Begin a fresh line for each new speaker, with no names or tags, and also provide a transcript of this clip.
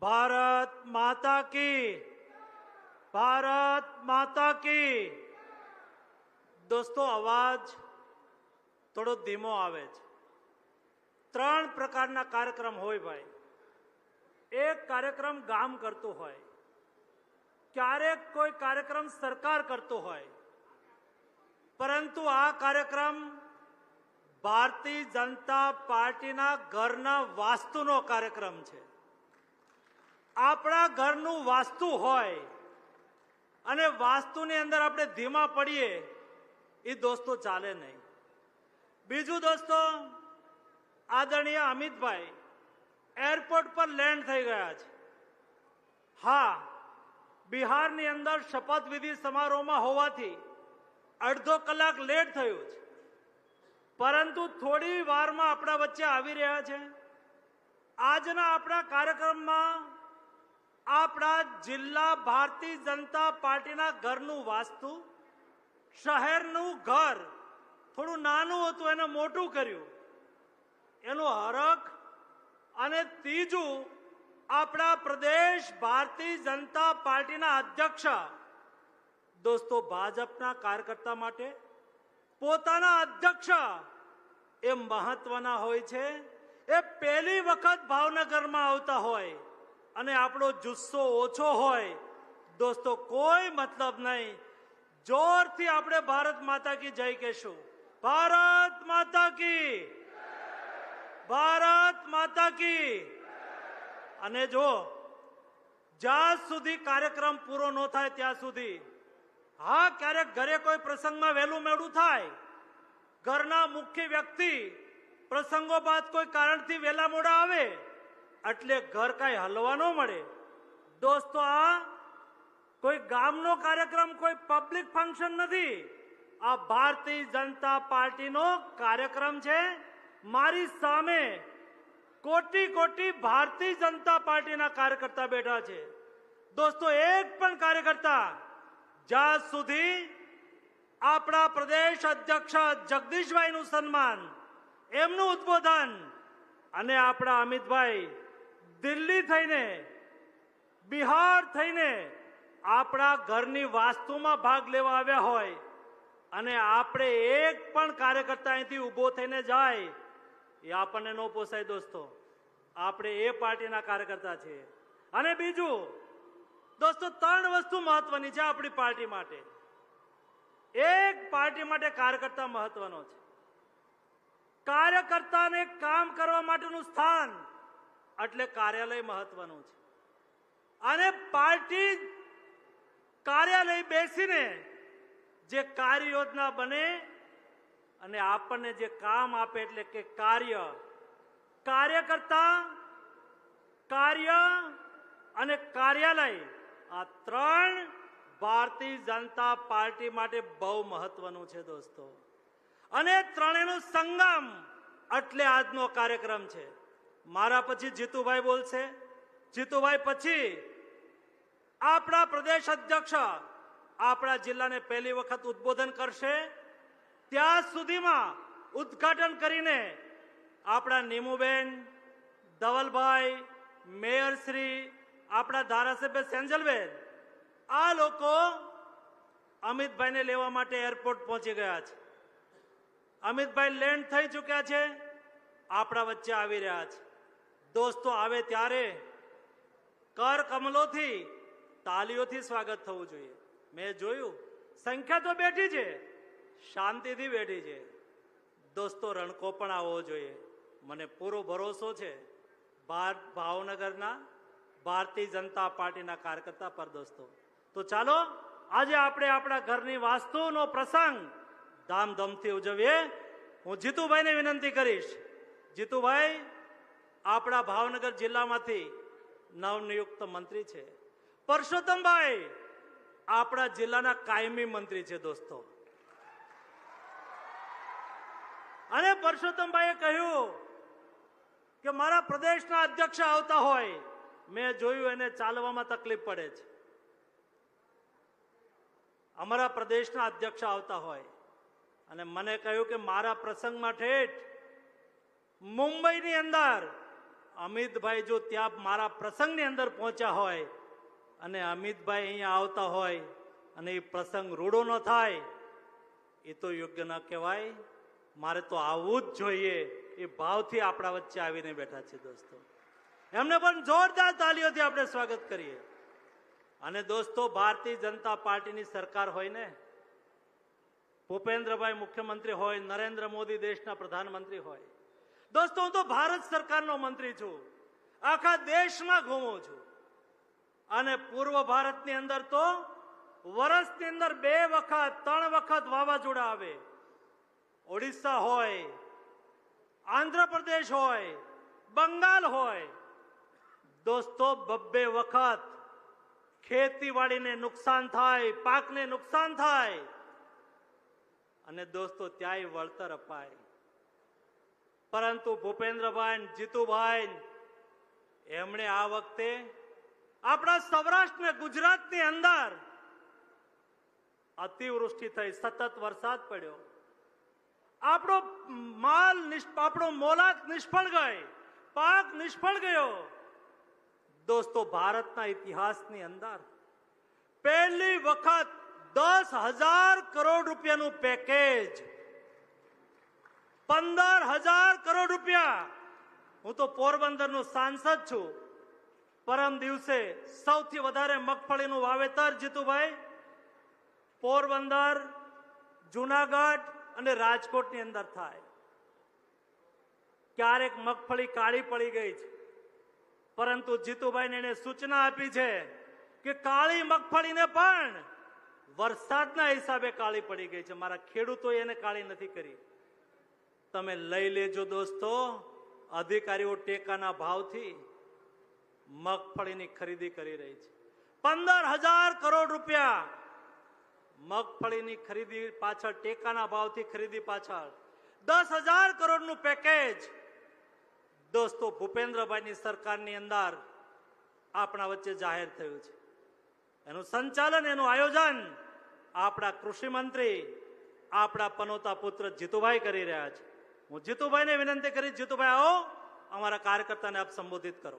ભારત માતા કી. ભારત માતા કી. દોસ્તો, અવાજ થોડો ધીમો આવે છે. ત્રણ પ્રકારના કાર્યક્રમ હોય ભાઈ. એક કાર્યક્રમ ગામ કરતું હોય. ક્યારેક કોઈ કાર્યક્રમ સરકાર કરતો હોય. પરંતુ આ કાર્યક્રમ ભારતીય જનતા પાર્ટીના ઘરના વાસ્તુનો કાર્યક્રમ છે. આપણા ઘરનું વાસ્તુ હોય અને વાસ્તુની અંદર આપણે ધીમા પડીએ એ દોસ્તો ચાલે નહીં. બીજું દોસ્તો, આદરણીય અમિતભાઈ, એરપોર્ટ પર લેન્ડ થઈ ગયા છે. હા, બિહારની અંદર શપથવિધિ સમારોહમાં હોવાથી અડધો કલાક લેટ થયું છે. પરંતુ થોડી વારમાં આપણા વચ્ચે આવી રહ્યા છે. આજના આપણા કાર્યક્રમમાં આપણા જિલ્લા ભારતીય જનતા પાર્ટીના ઘરનું વાસ્તુ, શહેરનું ઘર, થોડું નાનું હતું, એને મોટું કર્યું. એનું હરખ અને ત્રીજું, આપણા પ્રદેશ ભારતીય જનતા પાર્ટીના અધ્યક્ષ, દોસ્તો ભાજપના કાર્યકર્તા માટે, પોતાના અધ્યક્ષ, એ મહત્વના હોય છે. એ પહેલી વખત ભાવનગરમાં આવતા હોય. અને આપણો જુસ્સો ઓછો હોય, દોસ્તો, કોઈ મતલબ નહીં. જોરથી આપણે ભારત માતા કી જય કહેશું. ભારત માતા કી. ભારત માતા કી. અને જો, જ્યાં સુધી કાર્યક્રમ પૂરો ન થાય ત્યાં સુધી, હા, ક્યારેક ઘરે કોઈ પ્રસંગમાં વહેલું મેળું થાય, ઘરના મુખ્ય વ્યક્તિ પ્રસંગો બાદ કોઈ કારણથી વહેલા મોડા આવે એટલે ઘર કાંઈ હલવા ન મળે. દોસ્તો, આ કોઈ ગામનો કાર્યક્રમ, કોઈ પબ્લિક ફંક્શન નથી. આ ભારતીય જનતા પાર્ટીનો કાર્યક્રમ છે. મારી સામે કોટી કોટી ભારતીય જનતા પાર્ટીના કાર્યકર્તા બેઠા છે. દોસ્તો, એક પણ કાર્યકર્તા જ્યાં સુધી આપણા પ્રદેશ અધ્યક્ષ જગદીશભાઈનું સન્માન, એમનું ઉદબોધન અને આપણા અમિતભાઈ દિલ્હી થઈને, બિહાર થઈને આપણા ઘરની વાસ્તુમાં ભાગ લેવા આવ્યા હોય અને આપણે એક પણ કાર્યકર્તા અહીંથી ઊભો થઈને જાય, એ આપણને ન પોસાય દોસ્તો. આપણે એ પાર્ટીના કાર્યકર્તા છીએ. અને બીજું, દોસ્તો, ત્રણ વસ્તુ મહત્વની છે આપણી પાર્ટી માટે. એક પાર્ટી માટે કાર્યકર્તા મહત્વનો છે. કાર્યકર્તાને કામ કરવા માટેનું સ્થાન એટલે કાર્યાલય મહત્વનું છે. અને પાર્ટી કાર્યાલય બેસીને જે કાર્ય યોજના બને અને આપણને જે કામ આપે એટલે કે કાર્ય, કાર્યકર્તા, કાર્ય અને કાર્યાલય, આ ત્રણ ભારતીય જનતા પાર્ટી માટે બહુ મહત્વનું છે દોસ્તો. અને ત્રણેયનો સંગમ એટલે આજનો કાર્યક્રમ છે. મારા પછી જીતુભાઈ બોલશે. જીતુભાઈ પછી આપણા પ્રદેશ અધ્યક્ષ આપણા જિલ્લાને પહેલી વખત ઉદબોધન કરશે. ત્યાં સુધીમાં ઉદ્ઘાટન કરીને આપણા નીમુબેન, ધવલભાઈ મેયરશ્રી આપણા ધારાસભ્ય સેન્જલબેન, આ લોકો અમિતભાઈને લેવા માટે એરપોર્ટ પહોંચી ગયા છે. અમિતભાઈ લેન્ડ થઈ ચૂક્યા છે. આપણા વચ્ચે આવી રહ્યા છે. દોસ્તો આવે ત્યારે કર કમલોથી તાલીઓથી સ્વાગત થવું જોઈએ. મેં જોયું, સંખ્યા તો બેઠી છે, શાંતિથી બેઠી છે. દોસ્તો, રણકો પણ આવવો જોઈએ. મને પૂરો ભરોસો છે ભાર- ભાવનગરના ભારતીય જનતા પાર્ટીના કાર્યકર્તા પર, દોસ્તો. તો ચાલો, આજે આપણે આપણા ઘરની વાસ્તુનો પ્રસંગ ધામધમથી ઉજવીએ. હું જીતુભાઈને વિનંતી કરીશ. જીતુભાઈ આપણા ભાવનગર જિલ્લામાંથી નવનિયુક્ત મંત્રી છે. પરસોત્તમભાઈ, આપણા જિલ્લાના કાયમી મંત્રી છે દોસ્તો. અને પરસોત્તમભાઈએ કહ્યું કે મારા પ્રદેશના અધ્યક્ષ આવતા હોય, મેં જોયું એને ચાલવામાં તકલીફ પડે છે. અમારા પ્રદેશના અધ્યક્ષ આવતા હોય અને મને કહ્યું કે મારા પ્રસંગમાં ઠેઠ મુંબઈની અંદર અમિતભાઈ જો ત્યાં મારા પ્રસંગની અંદર પહોંચ્યા હોય અને અમિતભાઈ અહીંયા આવતા હોય અને એ પ્રસંગ રૂડો ન થાય, એ તો યોગ્ય ન કહેવાય. મારે તો આવવું જ જોઈએ. એ ભાવથી આપણા વચ્ચે આવીને બેઠા છે દોસ્તો. એમને પણ જોરદાર તાલીઓથી આપણે સ્વાગત કરીએ. અને દોસ્તો, ભારતીય જનતા પાર્ટીની સરકાર હોય ને, ભૂપેન્દ્રભાઈ મુખ્યમંત્રી હોય, નરેન્દ્ર મોદી દેશના પ્રધાનમંત્રી હોય દોસ્તો, હું તો ભારત સરકારનો મંત્રી છું. આખા દેશમાં ઘૂમું છું. અને પૂર્વ ભારતની અંદર તો વર્ષની અંદર બે વખત, ત્રણ વખત વાવાઝોડા આવે. ઓડિશા હોય, આંધ્રપ્રદેશ હોય, બંગાળ હોય. દોસ્તો, બબ્બે વખત ખેતીવાડીને નુકસાન થાય, પાકને નુકસાન થાય. અને દોસ્તો, ત્યાંય વળતર અપાય. પરંતુ ભૂપેન્દ્રભાઈ જીતુભાઈ એમણે આ વખતે આપણા સૌરાષ્ટ્ર ને ગુજરાતની અંદર અતિવૃષ્ટિ થઈ, સતત વરસાદ પડ્યો. આપણો માલ આપણો મોલાક નિષ્ફળ ગઈ, પાક નિષ્ફળ ગયો. દોસ્તો, ભારતના ઇતિહાસની અંદર પહેલી વખત દસ હજાર કરોડ રૂપિયાનું પેકેજ પંદર હજાર કરોડ રૂપિયા. હું તો પોરબંદરનો સાંસદ છું. પરમ દિવસે સૌથી વધારે મગફળીનું વાવેતર જીતુભાઈ. પોરબંદર, જુનાગઢ અને રાજકોટની અંદર થાય. ક્યારેક મગફળી કાળી પડી ગઈ છે. પરંતુ જીતુભાઈને એને સૂચના આપી છે કે કાળી મગફળીને પણ વરસાદના હિસાબે કાળી પડી ગઈ છે. મારા ખેડૂતોએ એને કાળી નથી કરી. તમે લઈ લેજો દોસ્તો. અધિકારીઓ ટેકાના ભાવથી મગફળીની ખરીદી કરી રહી છે. પંદર હજાર કરોડ રૂપિયા મગફળીની ખરીદી પાછળ, ટેકાના ભાવથી ખરીદી પાછળ. દસ હજાર કરોડનું પેકેજ દોસ્તો ભૂપેન્દ્રભાઈની સરકારની અંદર આપણા વચ્ચે જાહેર થયું છે. એનું સંચાલન, એનું આયોજન આપણા કૃષિ મંત્રી આપણા પનોતા પુત્ર જીતુભાઈ કરી રહ્યા છે. હું જીતુભાઈને વિનંતી કરીશ જીતુભાઈ આવો અમારા કાર્યકર્તાને આપ સંબોધિત કરો.